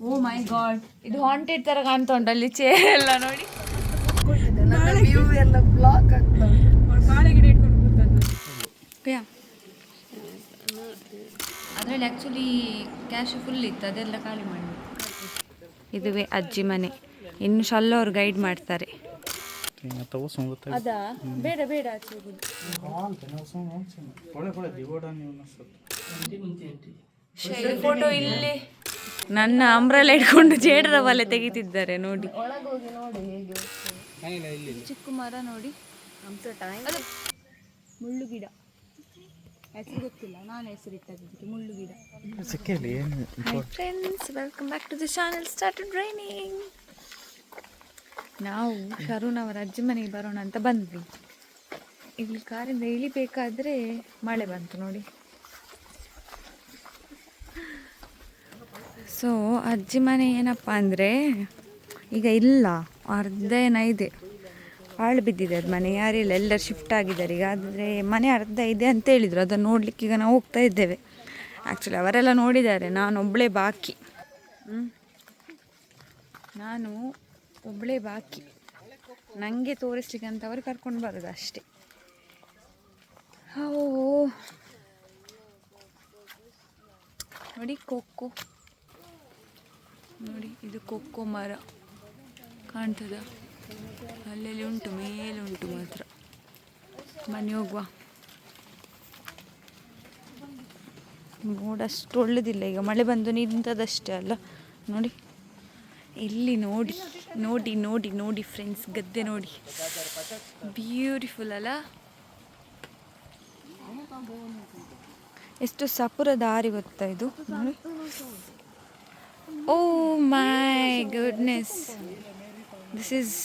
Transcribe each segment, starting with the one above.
ಓ ಮೈ god ಇದು haunted ತರ ಕಾಣ್ತಾ ಉಂಟು ಅಲ್ಲಿ ಚೇರ್ ಎಲ್ಲ ನೋಡಿ. ಎಲ್ಲ ಬ್ಲಾಕ್ ಆಗ್ತದೆ ಅದರಲ್ಲಿ ಆ್ಯಕ್ಚುಲಿ ಕ್ಯಾಶ್ ಫುಲ್ ಇತ್ತು ಅದೆಲ್ಲ ಖಾಲಿ ಮಾಡಿ ಇದುವೇ ಅಜ್ಜಿ ಮನೆ. ಇನ್ನು ಶಲ್ಲ ಅವ್ರು ಗೈಡ್ ಮಾಡ್ತಾರೆ. ಅದಾ? ಬೇಡ ಬೇಡ ಫೋಟೋ ಇಲ್ಲಿ. ನನ್ನ ಅಂಬ್ರೆಲ್ಲ ಇಟ್ಕೊಂಡು ಜೇಡರ ಬಲೆ ತೆಗಿತಿದ್ದಾರೆ ನೋಡಿ. ಒಳಗೋಗಿ ನೋಡಿ ಹೇಗೆ ಚಿಕ್ಕ ಮರ ನೋಡಿ. ಅದು ಮುಳ್ಳು ಗಿಡ. ಹೆಸರು ಗೊತ್ತಿಲ್ಲ ನಾನು ಹೆಸರು ಇಟ್ಟದ್ದು ಮುಳ್ಳು ಗಿಡ. Hi friends, welcome back to the channel. Started Raining. ನಾವು ಶರುಣ್ ಅವರ ಅಜ್ಜಿ ಮನೆಗೆ ಬರೋಣ ಅಂತ ಬಂದ್ವಿ. ಇಲ್ಲಿ ಕಾರಿಂದ ಇಳಿಬೇಕಾದ್ರೆ ಮಳೆ ಬಂತು ನೋಡಿ. ಸೊ ಅಜ್ಜಿ ಮನೆ ಏನಪ್ಪ ಅಂದರೆ, ಈಗ ಇಲ್ಲ, ಅರ್ಧ ಏನ ಇದೆ. ಹಾಳು ಬಿದ್ದಿದೆ ಅದು ಮನೆ. ಯಾರಿಲ್ಲ ಎಲ್ಲರೂ ಶಿಫ್ಟ್ ಆಗಿದ್ದಾರೆ. ಈಗ ಆದರೆ ಮನೆ ಅರ್ಧ ಇದೆ ಅಂತ ಹೇಳಿದರು. ಅದನ್ನು ನೋಡಲಿಕ್ಕೆ ಈಗ ನಾವು ಹೋಗ್ತಾ ಇದ್ದೇವೆ. ಆ್ಯಕ್ಚುಲಿ ಅವರೆಲ್ಲ ನೋಡಿದ್ದಾರೆ, ನಾನು ಒಬ್ಬಳೇ ಬಾಕಿ. ನಾನು ಒಬ್ಬಳೇ ಬಾಕಿ. ನನಗೆ ತೋರಿಸ್ಲಿಕ್ಕೆ ಅಂತ ಅವರು ಕರ್ಕೊಂಡು ಬರೋದು ಅಷ್ಟೇ. ಓ ನೋಡಿ ಕೊಕ್ಕೋ ನೋಡಿ, ಇದು ಕೊಕ್ಕೋ ಮರ ಕಾಣ್ತದ. ಅಲ್ಲೆಲ್ಲಿ ಉಂಟು, ಮೇಲೆ ಉಂಟು ಮಾತ್ರ. ಮನೆ ಹೋಗುವ. ನೋಡಷ್ಟು ಒಳ್ಳೆದಿಲ್ಲ ಈಗ. ಮಳೆ ಬಂದು ನಿಂತದಷ್ಟೇ ಅಲ್ಲ. ನೋಡಿ, ಇಲ್ಲಿ ನೋಡಿ ನೋಡಿ ನೋಡಿ ನೋಡಿ ಫ್ರೆಂಡ್ಸ್ ಗದ್ದೆ ನೋಡಿ. ಬ್ಯೂಟಿಫುಲ್ ಅಲ್ಲ. ಎಷ್ಟು ಸಪುರ ದಾರಿ ಗೊತ್ತಾ ಇದು? ನೋಡಿ. ಓ my goodness this is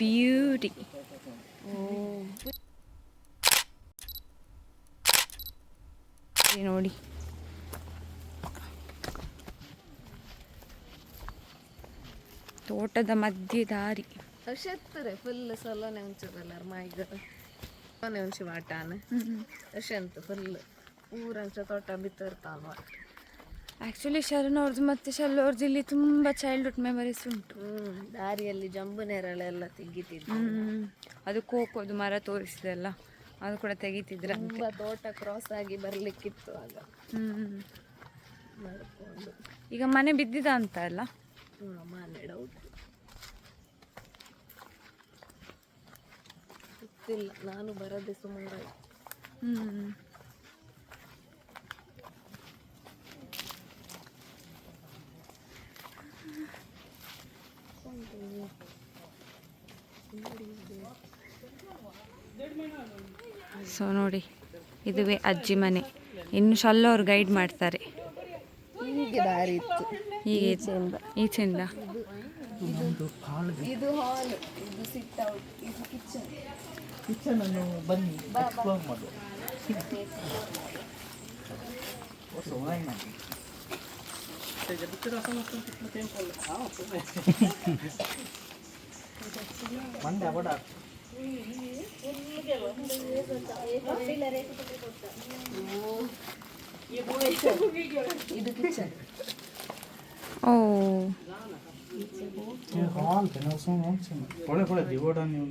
beauty ನೋಡಿ ತೋಟದ ಮಧ್ಯೆ ದಾರಿ ಅಷ್ಟೇ ಫುಲ್ ಸೊಲನೆ ಉಂಚದಲ್ಲ ಮೈಗ ಸೊನೆ ಉಂಚಿ ವಾಟಾನೆ ಅಶಂತು ಫುಲ್ ಊರಂಚ ತೋಟ ಬಿತ್ತಿರ್ತಾನ. ಆ್ಯಕ್ಚುಲಿ ಶರಣ್ ಅವ್ರದ್ದು ಮತ್ತು ಶಲ್ಲು ಅವ್ರದ್ದು ಇಲ್ಲಿ ತುಂಬ ಚೈಲ್ಡ್ಹುಡ್ ಮೆಮರೀಸ್ ಉಂಟು. ದಾರಿಯಲ್ಲಿ ಜಂಬು ನೆರಳೆಲ್ಲ ತೆಗಿತಿದ್ರು. ಅದು ಕೋಕೋದು ಮರ ತೋರಿಸಿದೆಲ್ಲ. ಅದು ಕೂಡ ತೆಗಿತಿದ್ರ ತುಂಬಾ ತೋಟ ಕ್ರಾಸ್ ಆಗಿ ಬರಲಿಕ್ಕಿತ್ತು ಆಗ. ಈಗ ಮನೆ ಬಿದ್ದಿದ ಅಂತ ಅಲ್ಲ ಮನೆ ಡೌಟ್ ಗೊತ್ತಿಲ್ಲ ನಾನು ಬರದೆ ಸುಮಾರು ಸೊ ನೋಡಿ ಇದುವೇ ಅಜ್ಜಿ ಮನೆ. ಇನ್ನು ಶಲ್ಲ ಅವ್ರು ಗೈಡ್ ಮಾಡ್ತಾರೆ. ಹೀಗೆ ದಾರಿ ಇತ್ತು. ಹೀಗೆ ಈಚೆಯಿಂದ ಇದು ಹಾಲ್ ಇದು ಕಿಚನ್ ಓ. ಹಾಲ್ ಒಳ್ಳೆ ಒಳ್ಳೆ ದಿಗೋಡ ನೀವು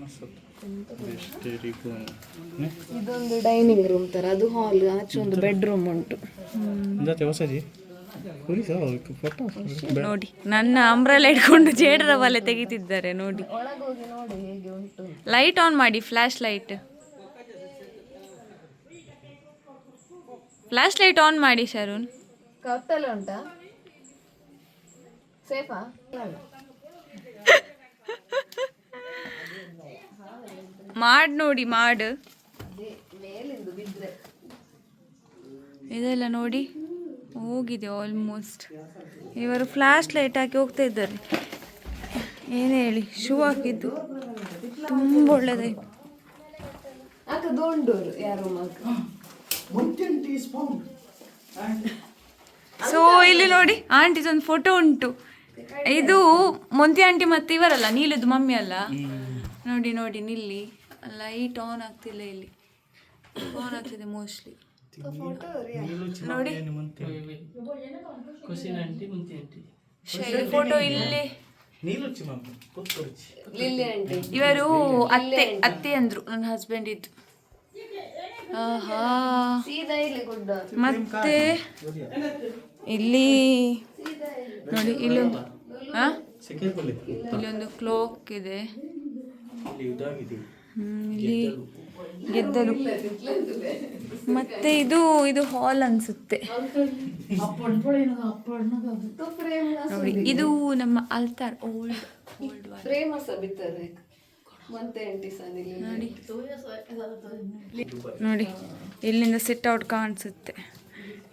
ಇದೊಂದು ಡೈನಿಂಗ್ ರೂಮ್ ತರ ಅದು ಹಾಲ್ ಆಚೆ ಒಂದು ಬೆಡ್ರೂಮ್ ಉಂಟು. ಫೋಟೋ ನೋಡಿ ನನ್ನ ಅಂಬ್ರೆಲ್ಲ ಇಟ್ಕೊಂಡು ಜೇಡರ ಬಲೆ ತೆಗಿತಿದ್ದಾರೆ ನೋಡಿ. ಲೈಟ್ ಆನ್ ಮಾಡಿ flash light flash light on ಮಾಡಿ ಶರುಣ್ ಕತ್ತಲೆ ಉಂಟಾ? ಸೇಫಾ? ಮಾಡ್ ನೋಡಿ ಮಾಡು. ಮೇಲಿಂದು ಬಿದ್ರೆ. ಇದೆಲ್ಲ ನೋಡಿ. ಹೋಗಿದೆ ಆಲ್ಮೋಸ್ಟ್ ಇವರು ಫ್ಲ್ಯಾಶ್ ಲೈಟ್ ಹಾಕಿ ಹೋಗ್ತಾ ಇದ್ದಾರೆ. ಏನು ಹೇಳಿ ಶೂ ಹಾಕಿದ್ದು. ತುಂಬ ಒಳ್ಳೆದಾಯ್ತು ಸೊ ಇಲ್ಲಿ ನೋಡಿ ಆಂಟಿದೊಂದು ಫೋಟೋ ಉಂಟು. ಇದು ಮೊಂತಿ ಆಂಟಿ ಮತ್ತೆ ಇವರಲ್ಲ ನೀಲದ್ದು ಮಮ್ಮಿ ಅಲ್ಲ? ನೋಡಿ ನೋಡಿ ನಿಲ್ಲಿ. ಲೈಟ್ ಆನ್ ಆಗ್ತಿಲ್ಲ ಇಲ್ಲಿ. ಆನ್ ಆಗ್ತಿದೆ ಮೋಸ್ಟ್ಲಿ ನೋಡಿ. ಖುಷಿ ಮುಂತಿ. ಆಂಟಿ ಫೋಟೋ ಇಲ್ಲಿ. ಇವರು ಅತ್ತೆ ಅತ್ತೆ ಅಂದ್ರು. ನನ್ನ ಹಸ್ಬೆಂಡ್ ಇದ್ದು. ಆಹಾ. ಸೀದಾ ಇಲ್ಲಿ ಗುಡ್ಡ. ಮತ್ತೆ ಇಲ್ಲಿ. ನೋಡಿ ಇಲ್ಲೊಂದು ಇಲ್ಲೊಂದು ಕ್ಲೋಕ್ ಇದೆ. ಇಲ್ಲಿ ಗೆದ್ದಲು. ಮತ್ತೆ ಇದು ಇದು ಹಾಲ್ ಅನ್ಸುತ್ತೆ. ನೋಡಿ, ಇದು ನಮ್ಮ ಅಲ್ತಾರ್ ಓಲ್ಡ್ ಓಲ್ಡ್ ನೋಡಿ. ನೋಡಿ, ಇಲ್ಲಿಂದ ಸಿಟ್ ಔಟ್ ಕಾಣಿಸುತ್ತೆ.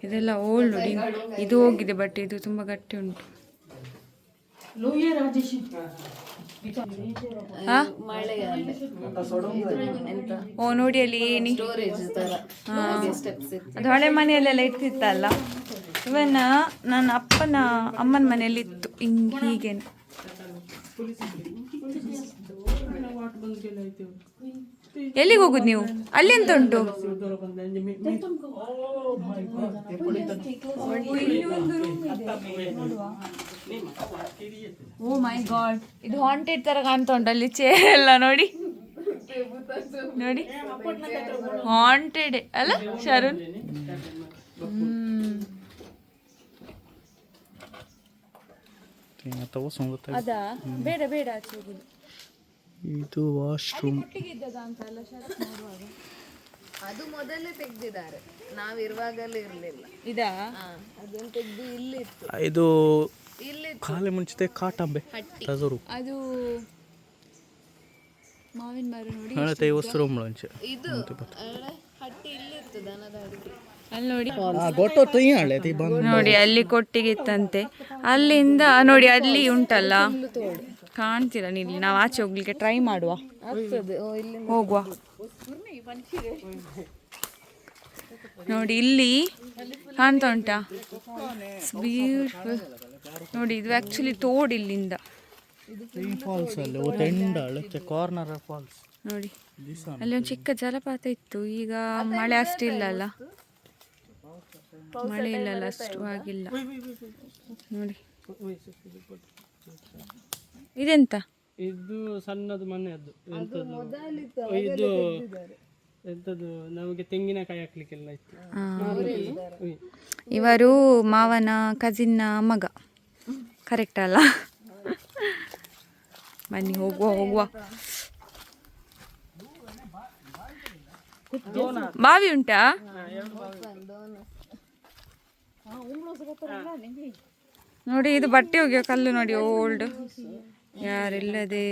ಇದೆಲ್ಲ ಓಲ್ಡ್ ಇದು ಹೋಗಿದೆ ಬಟ್ ಇದು ತುಂಬಾ ಗಟ್ಟಿ ಉಂಟು. ಓ ನೋಡಿ ಅಲ್ಲಿ ಏನಿ? ಅದು ಹಳೆ ಮನೆಯಲ್ಲೆಲ್ಲ ಇರ್ತಿತ್ತಲ್ಲ? ಇವನ್ನ ನನ್ನ ಅಪ್ಪನ ಅಮ್ಮನ ಮನೆಯಲ್ಲಿ ಇತ್ತು ಹಿಂಗ್. ಹೀಗೇನೆ ಎಲ್ಲಿಗೆ ಹೋಗುದು ನೀವು? ಅಲ್ಲಿ ಎಂತ ಉಂಟು? ಓ ಮೈ ಗಾಡ್ ಇದು ಹಾಂಟೆಡ್ ತರ ಕಾಣ್ತಾ ಉಂಟು ಅಲ್ಲಿ ಚೇರ್ ಎಲ್ಲ ನೋಡಿ. ನೋಡಿ. ಹಾಂಟೆಡ್ ಅಲ್ಲ ಶರುಣ್? ಅದಾ? ಬೇಡ ಬೇಡ ಇದು ವಾಶ್ರೂಮ್ ಅದು ಮೊದಲೇ ತೆಗ್ದಿದ್ದಾರೆ. ನಾವಿರುವಾಗಲೇ ಇರಲಿಲ್ಲ. ಇದಾ? ಅದನ್ನು ತೆಗ್ದು ಇಲ್ಲಿ ಇತ್ತು ಇದು ಇಲ್ಲಿ ಖಾಲಿ ಮುಂಚಿತ ಕಾಟಂಬೆ ತಜರು ಅದು ಮಾವಿನ ಮರ ನೋಡಿ ಹೇಳತ್ತೆ ವಸ್ತು ರೂಮ್ ಮುಂಚೆ ಇದು ಹಟ್ಟಿ ಇಲ್ಲಿ ಇತ್ತು ದನದ ಹಟ್ಟಿ ಅಲ್ಲಿ ನೋಡಿ. ತೈ ಹಳೆ ತೈ ನೋಡಿ ಅಲ್ಲಿ ಕೊಟ್ಟಿಗಿತ್ತಂತೆ. ಅಲ್ಲಿಂದ ನೋಡಿ ಅಲ್ಲಿ ಉಂಟಲ್ಲ? ಕಾಣ್ತಿಲ್ಲ ನೀಲಿ ನಾವು ಆಚೆ ಹೋಗ್ಲಿಕ್ಕೆ ಟ್ರೈ ಮಾಡುವ. ಹೋಗುವ. ನೋಡಿ ಇಲ್ಲಿ ಕಾಣ್ತಾ ಉಂಟಾ? ಬ್ಯೂಟಿಫುಲ್ ನೋಡಿ ಇದು ಆಕ್ಚುಲಿ ತೋಡ್ ಇಲ್ಲಿಂದ. ಫಾಲ್ಸ್ ಅಲ್ಲಿ ಓ ತೆಂಡಾಳು ಕಾರ್ನರ್ ಫಾಲ್ಸ್ ನೋಡಿ ಅಲ್ಲಿ ಒಂದು ಚಿಕ್ಕ ಜಲಪಾತ ಇತ್ತು. ಈಗ ಮಳೆ ಅಷ್ಟಿಲ್ಲ ಅಲ್ಲ ಮಳೆ ಇಲ್ಲಲ್ಲ ಅಷ್ಟು ಆಗಿಲ್ಲ. ನೋಡಿ. ಇದೆಂತ? ಇದು ಸಣ್ಣದು ಮನೆ ಎಂತದ್ದು ಇದು ಎಂತದ್ದು ನಮಗೆ ತೆಂಗಿನಕಾಯಿ ಹಾಕ್ಲಿಕ್ಕೆಲ್ಲ ಇತ್ತು. ಇವರು ಮಾವನ ಕಜಿನ್ನ ಮಗ. ಕರೆಕ್ಟ್ ಅಲ್ಲ. ಬನ್ನಿ ಹೋಗುವ ಹೋಗುವ. ಬಾವಿ ಉಂಟಾ? ನೋಡಿ ಇದು ಬಟ್ಟೆ ಒಗೆಯೋ ಕಲ್ಲು ನೋಡಿ ಓಲ್ಡ್ ಯಾರಿಲ್ಲದೆ.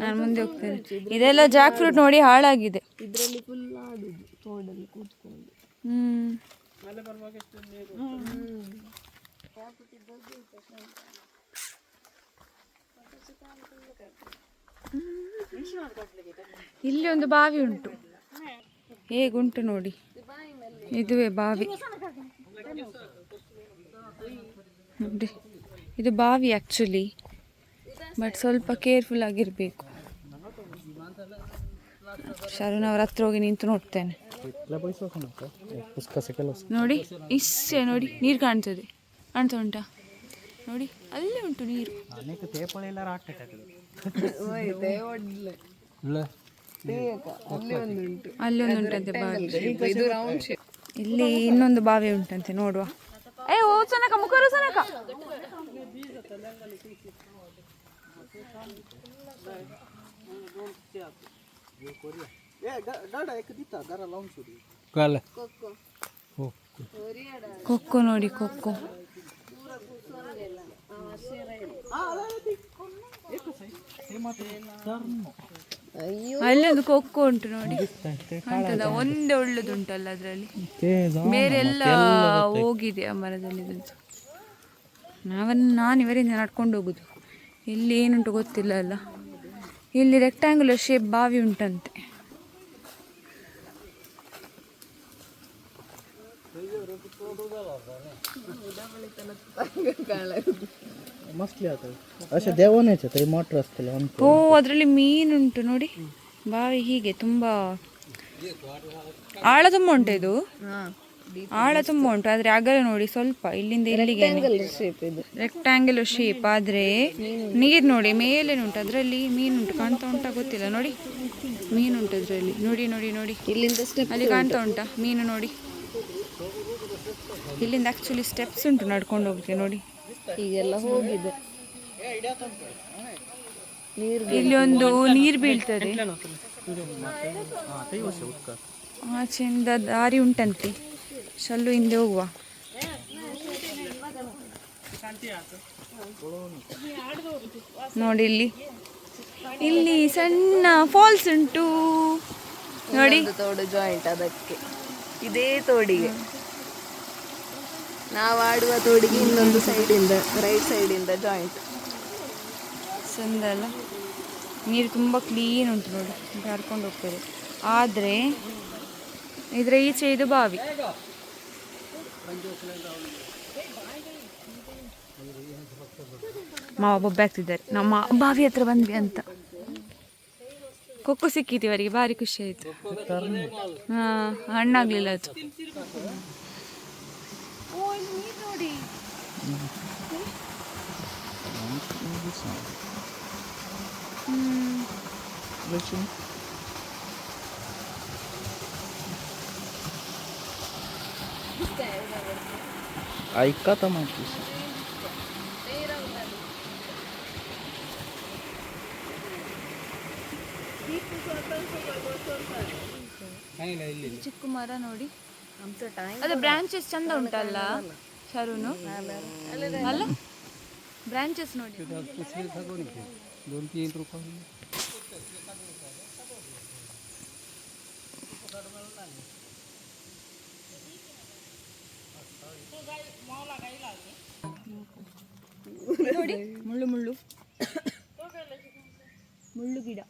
ನಾನು ಮುಂದೆ ಹೋಗ್ತೇನೆ. ಇದೆಲ್ಲ ಜಾಕ್ ಫ್ರೂಟ್ ನೋಡಿ ಹಾಳಾಗಿದೆ. ಇದರಲ್ಲಿ ಫುಲ್ ಆಡುದು ತೋಡಲ್ಲಿ ಕೂತ್ಕೊಂಡು. ಹ್ಮ್. ಇಲ್ಲಿ ಒಂದು ಬಾವಿ ಉಂಟು. ಹೇಗುಂಟು ನೋಡಿ. ಇದುವೇ ಬಾವಿ. ನೋಡಿ, ಇದು ಬಾವಿ ಆ್ಯಕ್ಚುಲಿ ಬಟ್ ಸ್ವಲ್ಪ ಕೇರ್ಫುಲ್ ಆಗಿರಬೇಕು. ಶರಣ್ ಅವ್ರ ಹತ್ರ ಹೋಗಿ ನಿಂತು ನೋಡ್ತೇನೆ. ನೋಡಿ ಇಷ್ಟೇ ನೋಡಿ, ನೀರು ಕಾಣ್ತದೆ. ಕಾಣ್ತಾ ಉಂಟಾ ನೋಡಿ ಅಲ್ಲಿ ಉಂಟು ನೀರು. ಅನೇಕ ತೇಪಳೆ ಎಲ್ಲ ಅಲ್ಲಿ ಒಂದು ಉಂಟು. ಅಲ್ಲಿ ಒಂದು ಉಂಟಂತೆ ಬಾವಿ. ಇಲ್ಲಿ ಇನ್ನೊಂದು ಬಾವಿ ಉಂಟಂತೆ ನೋಡುವ. ಏ ಓ ಸನಕ ಮುಖರು ಸನಕ. ಕೊಕ್ಕೋ ನೋಡಿ ಕೊಕ್ಕೋ. ಅಲ್ಲಿ ಒಂದು ಕೊಕ್ಕೋ ಉಂಟು ನೋಡಿ. ಅಂತದ, ಒಂದೇ ಒಳ್ಳೆದುಂಟಲ್ಲ ಅದರಲ್ಲಿ. ಬೇರೆ ಎಲ್ಲ ಹೋಗಿದೆ ಆ ಮರದಲ್ಲಿ ನಾವನ್ನು ನಾನು ಇವರಿಂದ ನಡ್ಕೊಂಡು ಹೋಗುದು. ಇಲ್ಲಿ ಏನುಂಟು ಗೊತ್ತಿಲ್ಲ ಅಲ್ಲ. ಇಲ್ಲಿ ರೆಕ್ಟ್ಯಾಂಗುಲರ್ ಶೇಪ್ ಬಾವಿ ಉಂಟಂತೆ. ಮಸ್ತ್ಲಿ ಆಗ್ತದೆ ಅಷ್ಟೇ ದೇವನೇ ಚೈತ್ರ ಈ ಮೋಟ್ರ್ ಅಷ್ಟಲ್ಲ ಒಂದು ಓ ಅದರಲ್ಲಿ ಮೀನುಂಟು ನೋಡಿ. ಬಾವಿ ಹೀಗೆ ತುಂಬಾ ಆಳ ತುಂಬ ಉಂಟು ಇದು? ಹಾ ಆಳ ತುಂಬ ಉಂಟು ಆದರೆ ಅಗಲ ನೋಡಿ ಸ್ವಲ್ಪ ಇಲ್ಲಿಂದ ಇಲ್ಲಿಗೆ ರೆಕ್ಟಾಂಗಲ್ ರೆಕ್ಟ್ಯಾಂಗ್ಯುಲರ್ ಶೇಪ್ ಆದರೆ ನೀರು ನೋಡಿ ಮೇಲೆ ಉಂಟು ಅದರಲ್ಲಿ ಮೀನುಂಟು ಕಾಣ್ತಾ ಉಂಟಾ ಗೊತ್ತಿಲ್ಲ ನೋಡಿ. ಮೀನುಂಟು ಅದರಲ್ಲಿ ನೋಡಿ ನೋಡಿ ನೋಡಿ. ಇಲ್ಲಿಂದ ಅಲ್ಲಿ ಕಾಣ್ತಾ ಉಂಟಾ ಮೀನು ನೋಡಿ. ಇಲ್ಲಿಂದ ಆ್ಯಕ್ಚುಲಿ ಸ್ಟೆಪ್ಸ್ ಉಂಟು ನಡ್ಕೊಂಡು ಹೋಗ್ಲಿಕ್ಕೆ ನೋಡಿ. ಈಗೆಲ್ಲ ಹೋಗಿದೆ. ಇಲ್ಲಿ ಒಂದು ನೀರು ಬೀಳ್ತದೆ. ಆಚೆಯಿಂದ ದಾರಿ ಉಂಟಂತೆ. ಶಲ್ಲು ಹಿಂದೆ ಹೋಗುವ. ನೋಡಿ ಇಲ್ಲಿ. ಇಲ್ಲಿ ಸಣ್ಣ ಫಾಲ್ಸ್ ಉಂಟು. ನೋಡಿ. ಜಾಯಿಂಟ್ ಅದಕ್ಕೆ. ಇದೇ ತೋಡಿಗೆ. ನಾವು ಆಡುವ ತೋಡಿಗೆ ಇನ್ನೊಂದು ಸೈಡಿಂದ ರೈಟ್ ಸೈಡಿಂದ ಜಾಯಿಂಟ್ ಚಂದ ಅಲ್ಲ ನೀರು ತುಂಬ ಕ್ಲೀನ್ ಉಂಟು ನೋಡಿ ಹರ್ಕೊಂಡು ಹೋಗ್ತದೆ. ಆದರೆ, ಇದರ ಈಚೆ ಇದು ಬಾವಿ. ಮಾವ ಬೊಬ್ಬೆ ಆಗ್ತಿದ್ದಾರೆ. ನಮ್ಮ ಬಾವಿ ಹತ್ರ ಬಂದ್ವಿ ಅಂತ. ಕೊಕ್ಕೋ ಸಿಕ್ಕಿತ್ತು ಅವರಿಗೆ ಭಾರಿ ಖುಷಿ ಆಯ್ತು ಹಾ ಹಣ್ಣಾಗ್ಲಿಲ್ಲ ಅದು ऐका तर माहिती ಚಿಕ್ಕ ಮರ ನೋಡಿ ಅದು ಬ್ರಾಂಚಸ್ ಚಂದ ಉಂಟಲ್ಲ ಶರುನು ಅಲ್ಲ ಬ್ರಾಂಚಸ್ ನೋಡಿ ನೋಡಿ ಮುಳ್ಳು ಮುಳ್ಳು ಮುಳ್ಳು ಗಿಡ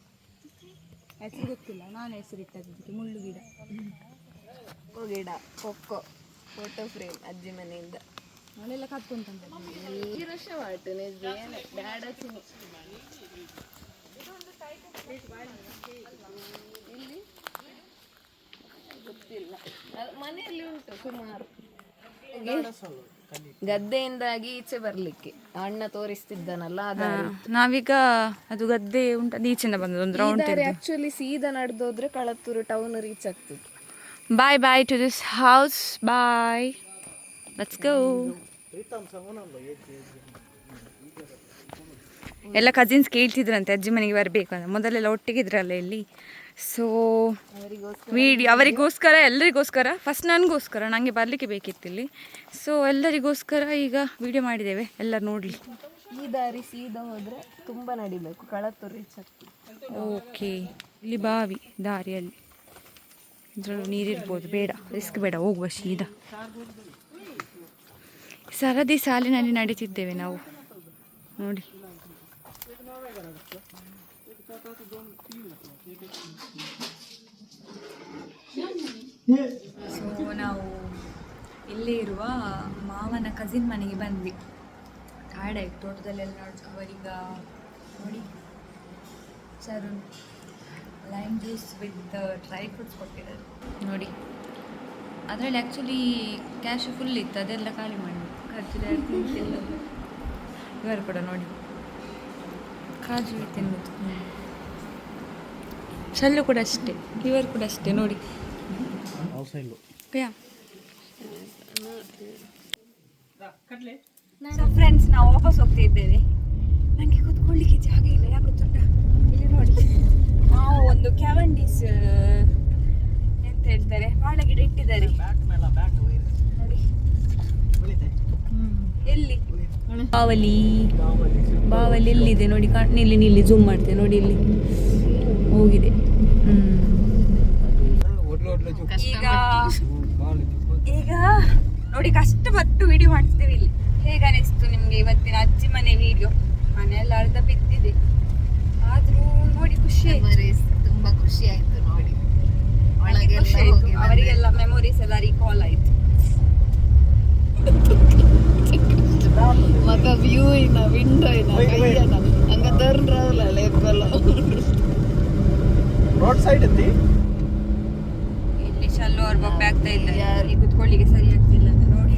ಹೆಸರು ಗೊತ್ತಿಲ್ಲ. ನಾನು ಹೆಸರು ಇಟ್ಟದಕ್ಕೆ ಮುಳ್ಳು ಗಿಡ. ಕೊಕ್ಕೋ ಗಿಡ ಕೊಕ್ಕೋ ಫೋಟೋ ಫ್ರೇಮ್ ಅಜ್ಜಿ ಮನೆಯಿಂದ. ನಾನೆಲ್ಲ ಕತ್ಕೊಂತ ಈ ವರ್ಷ ಮಾಡು ನಿಜ. ಏನು ಬ್ಯಾಡ ಚಿನಿ ಇಲ್ಲಿ? ಗೊತ್ತಿಲ್ಲ. ಮನೆಯಲ್ಲಿ ಉಂಟು ಸುಮಾರು. ಗದ್ದೆಯಿಂದಾಗಿ ಈಚೆ ಬರ್ಲಿಕ್ಕೆ. ಅಣ್ಣ ತೋರಿಸ್ತಿದ್ದಾನಲ್ಲ ಅದ ನಾವೀಗ ಅದು ಗದ್ದೆ ಉಂಟು ಅದು ಈಚಿಂದ ಬಂದದ್ದು ಒಂದು ರೌಂಡ್ ಆಕ್ಚುಲಿ ಸೀದಾ ನಡೆದೋದ್ರೆ ಕಳತ್ತೂರು ಟೌನ್ ರೀಚ್ ಆಗ್ತದೆ. Bye bye to this house bye let's go ಎಲ್ಲ ಕಸಿನ್ಸ್ ಕೇಳ್ತಿದ್ರಂತೆ ಅಜ್ಜಿ ಮನೆಗೆ ಬರಬೇಕು ಅಂತ. ಮೊದಲೆಲ್ಲ ಒಟ್ಟಿಗೆ ಇದ್ರಲ್ಲ ಇಲ್ಲಿ. ಸೊ ವಿಡಿಯೋ ಅವರಿಗೋಸ್ಕರ ಎಲ್ಲರಿಗೋಸ್ಕರ ಫಸ್ಟ್ ನನಗೋಸ್ಕರ ನನಗೆ ಬರಲಿಕ್ಕೆ ಬೇಕಿತ್ತು ಇಲ್ಲಿ ಸೊ ಎಲ್ಲರಿಗೋಸ್ಕರ ಈಗ ವಿಡಿಯೋ ಮಾಡಿದ್ದೇವೆ ಎಲ್ಲರೂ ನೋಡಲಿ. ಈ ದಾರಿ ಸೀದಾ ಹೋದರೆ ತುಂಬ ನಡಿಬೇಕು ಕಳತ್ತೂರು ಓಕೆ ಇಲ್ಲಿ ಬಾವಿ ದಾರಿಯಲ್ಲಿ. ಇದರಲ್ಲೂ ನೀರಿರ್ಬೋದು ಬೇಡ ರಿಸ್ಕ್ ಬೇಡ ಹೋಗುವ ಸೀದಾ. ಸರದಿ ಸಾಲಿನಲ್ಲಿ ನಡೀತಿದ್ದೇವೆ ನಾವು. ನೋಡಿ. ಸೊ ನಾವು ಇಲ್ಲೇ ಇರುವ ಮಾವನ ಕಸಿನ್ ಮನೆಗೆ ಬಂದ್ವಿ. ಕಾಡಾಯ್ತು ತೋಟದಲ್ಲೆಲ್ಲ ಅವರೀಗ ನೋಡಿ. Sarun lime juice with dry fruits ಕೊಟ್ಟಿದ್ದಾರೆ. ನೋಡಿ. ಅದರಲ್ಲಿ ಆ್ಯಕ್ಚುಲಿ ಕ್ಯಾಶ್ ಫುಲ್ ಇತ್ತು. ಅದೆಲ್ಲ ಖಾಲಿ ಮಾಡಿ. ಖರ್ಚು ಇವರು ಕೂಡ ನೋಡಿ. ಕಾಜು ತಿನ್ನೋದು. ಶಲ್ಲು ಕೂಡ ಅಷ್ಟೇ. ಇವರು ಕೂಡ ಅಷ್ಟೇ ನೋಡಿ. ಇಲ್ಲ ಫ್ರೆಂಡ್ಸ್ ನಾವು ವಾಪಸ್ ಹೋಗ್ತಾ ಇದ್ದೇವೆ. ನನಗೆ ಕೂತ್ಕೊಳ್ಳಿಕ್ಕೆ ಜಾಗ ಇಲ್ಲ ಯಾಕೆ ಗೊತ್ತುಂಟ? ಇಲ್ಲಿ ನೋಡಿ. ನಾವು ಒಂದು ಕ್ಯಾವಂಡೀಸ್ ಎಂತ ಹೇಳ್ತಾರೆ? ಬಾಳೆ ಗಿಡ ಇಟ್ಟಿದ್ದಾರೆ. ನೋಡಿ. ಎಲ್ಲಿ? ಬಾವಲಿ. ಬಾವಲಿ ಎಲ್ಲಿದೆ ನೋಡಿ ಕಾಣ್ ನಿಲ್ಲಿ ನಿಲ್ಲಿ ಜೂಮ್ ಮಾಡ್ತೇವೆ ನೋಡಿ ಇಲ್ಲಿ. ಹೋಗಿದೆ. ಈಗ ಈಗ ನೋಡಿ ಕಷ್ಟಪಟ್ಟು ವಿಡಿಯೋ ಮಾಡ್ತೇವೆ ಇಲ್ಲಿ. ಹೇಗೆ ಅನಿಸ್ತು ನಿಮ್ಗೆ ಇವತ್ತಿನ ಅಜ್ಜಿ ಮನೆ ವಿಡಿಯೋ ಮನೆಯಲ್ಲ ಅರ್ಧ ಬಿದ್ದಿದೆ. ಆದ್ರೂ ನೋಡಿ ಖುಷಿ ತುಂಬಾ ಖುಷಿ ಆಯ್ತು ನೋಡಿ. ಅವರಿಗೆಲ್ಲ ಮೆಮೊರೀಸ್ ಎಲ್ಲ ರೀಕಾಲ್ ಆಯ್ತು. ಮಗ ವ್ಯೂ ಇನ ವಿಂಡೋ ಇನ್ನ ಹಂಗ ತರ್ನ್ ರಾವಲ್ಲ ಲೇಪಲ್ಲ ರೋಡ್ ಸೈಡ್ ಐತಿ ಇಲ್ಲಿ ಶಲ್ಲು ಅವ್ರ ಬೊಬ್ಬೆ ಆಗ್ತಾ ಇಲ್ಲ ಯಾರಿಗೆ ಕುತ್ಕೊಳ್ಳಿ ಕೂತ್ಕೊಳ್ಳಿಕ್ಕೆ ಸರಿ ಆಗ್ತಿಲ್ಲ ಅಂತ ನೋಡಿ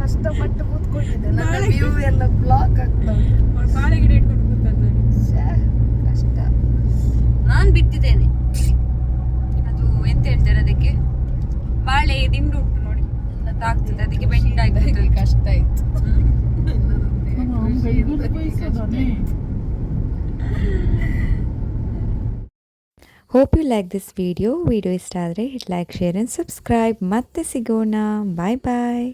ಕಷ್ಟಪಟ್ಟು ಕೂತ್ಕೊಂಡಿದ್ದೆ. ನನ್ನ ವ್ಯೂ ಎಲ್ಲ ಬ್ಲಾಕ್ ಆಗ್ತದೆ ಬಾಳೆ ಗಿಡ ಇಟ್ಕೊಂಡು ಕೂತದ್ದು ಕಷ್ಟ. ನಾನು ಬಿತ್ತಿದ್ದೇನೆ. ಅದು ಎಂತ ಹೇಳ್ತಾರೆ ಅದಕ್ಕೆ? ಬಾಳೆ ದಿಂಡು ಉಂಟು ನೋಡಿ. ಎಲ್ಲ ತಾಗ್ತದೆ. ಅದಕ್ಕೆ ಬೆಂಡಾಗಿ ನನಗೆ ಕಷ್ಟ ಆಯ್ತು. Hope you like this video video ಇಷ್ಟ ಆದರೆ hit like share and subscribe ಮತ್ತೆ ಸಿಗೋಣ. ಬಾಯ್ ಬಾಯ್